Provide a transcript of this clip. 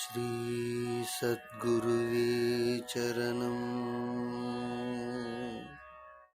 श्रीसद्गुरुवे चरणम्